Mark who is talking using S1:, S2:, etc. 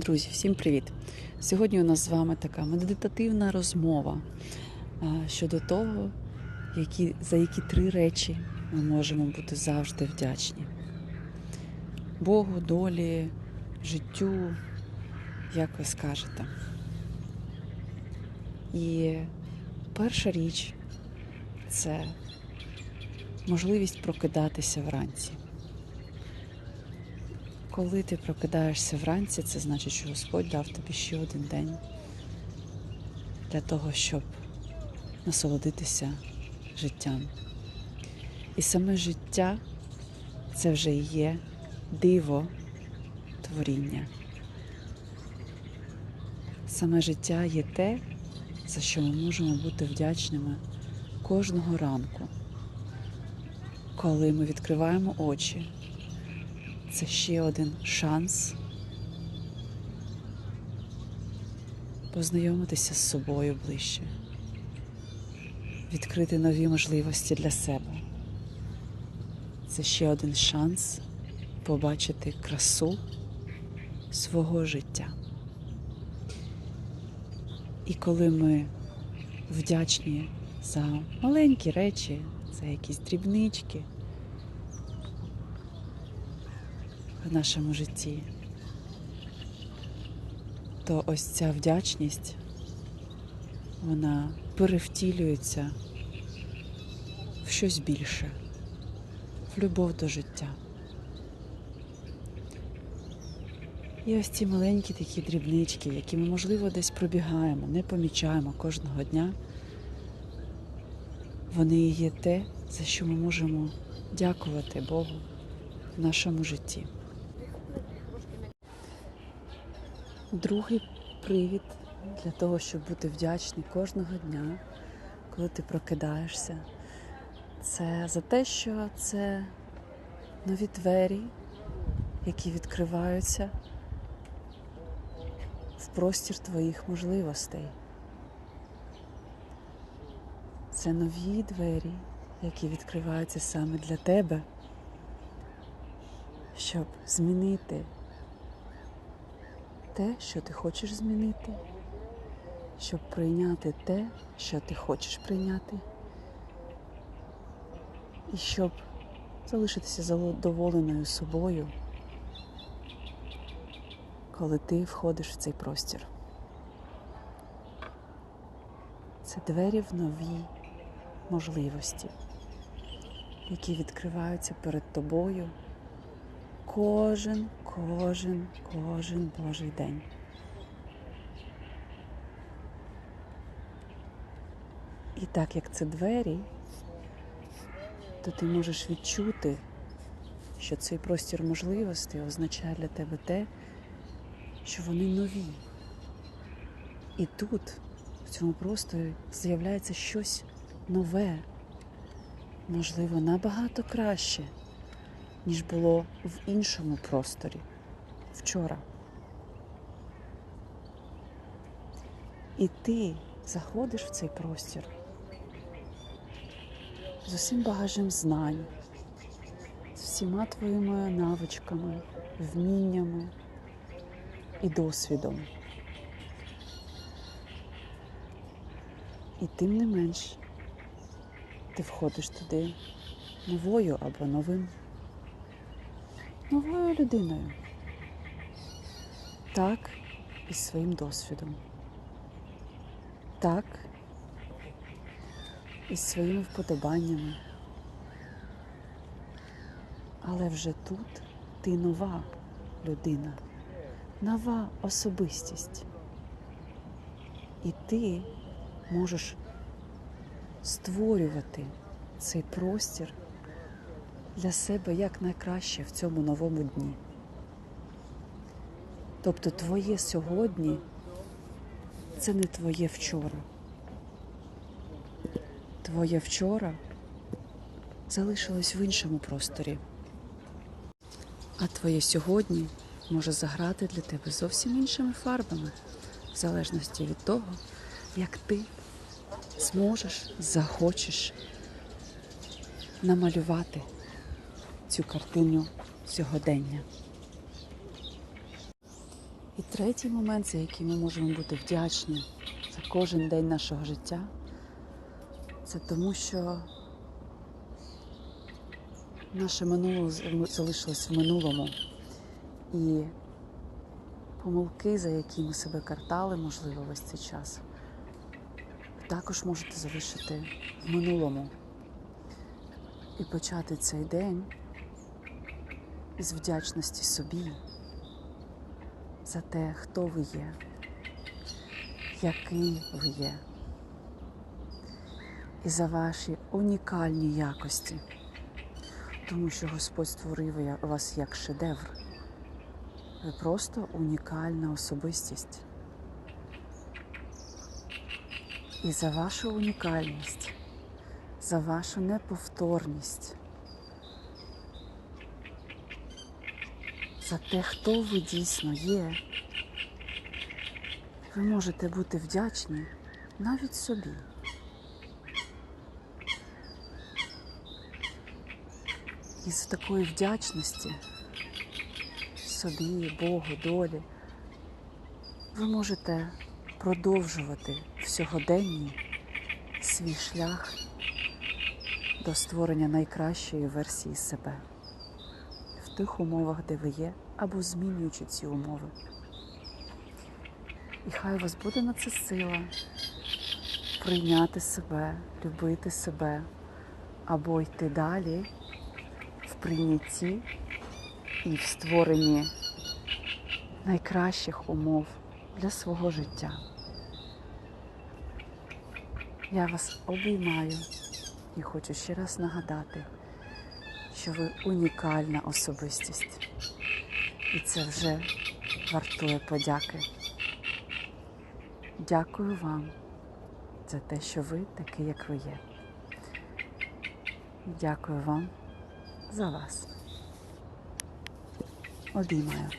S1: Друзі, всім привіт! Сьогодні у нас з вами така медитативна розмова щодо того, які, за які три речі ми можемо бути завжди вдячні: Богу, долі, життю, як ви скажете. І перша річ це можливість прокидатися вранці. Коли ти прокидаєшся вранці, це значить, що Господь дав тобі ще один день для того, щоб насолодитися життям. І саме життя це вже і є диво творіння. Саме життя є те, за що ми можемо бути вдячними кожного ранку, коли ми відкриваємо очі це ще один шанс познайомитися з собою ближче, відкрити нові можливості для себе. Це ще один шанс побачити красу свого життя. І коли ми вдячні за маленькі речі, за якісь дрібнички, нашому житті, то ось ця вдячність, вона перевтілюється в щось більше, в любов до життя. І ось ці маленькі такі дрібнички, які ми, можливо, десь пробігаємо, не помічаємо кожного дня, вони є те, за що ми можемо дякувати Богу в нашому житті. Другий привід для того, щоб бути вдячний кожного дня, коли ти прокидаєшся, це за те, що це нові двері, які відкриваються в простір твоїх можливостей. Це нові двері, які відкриваються саме для тебе, щоб змінити те, що ти хочеш змінити, щоб прийняти те, що ти хочеш прийняти, і щоб залишитися задоволеною собою, коли ти входиш в цей простір. Це двері в нові можливості, які відкриваються перед тобою кожен, кожен, кожен Божий день. І так як це двері, то ти можеш відчути, що цей простір можливостей означає для тебе те, що вони нові. І тут, в цьому просторі, з'являється щось нове, можливо, набагато краще ніж було в іншому просторі вчора. І ти заходиш в цей простір з усім багажем знань, з всіма твоїми навичками, вміннями і досвідом. І тим не менш ти входиш туди новою або новим новою людиною. Так і своїм досвідом. Так і своїми вподобаннями. Але вже тут ти нова людина, нова особистість. І ти можеш створювати цей простір для себе як найкраще в цьому новому дні. Тобто твоє сьогодні це не твоє вчора. Твоє вчора залишилось в іншому просторі. А твоє сьогодні може заграти для тебе зовсім іншими фарбами, в залежності від того, як ти зможеш, захочеш намалювати цю картину сьогодення. І третій момент, за який ми можемо бути вдячні за кожен день нашого життя, це тому, що наше минуле залишилось в минулому. І помилки, за які ми себе картали, можливо, весь цей час, також можете залишити в минулому і почати цей день із вдячності собі за те, хто ви є, який ви є, і за ваші унікальні якості, тому що Господь створив вас як шедевр. Ви просто унікальна особистість. І за вашу унікальність, за вашу неповторність, за те, хто ви дійсно є, ви можете бути вдячні навіть собі. І з такої вдячності собі, Богу, долі, ви можете продовжувати в сьогоденні свій шлях до створення найкращої версії себе тих умовах, де ви є, або змінюючи ці умови. І хай у вас буде на це сила прийняти себе, любити себе, або йти далі в прийнятті і в створенні найкращих умов для свого життя. Я вас обіймаю і хочу ще раз нагадати, що ви унікальна особистість. І це вже вартує подяки. Дякую вам за те, що ви такий, як ви є. Дякую вам за вас. Обіймаю.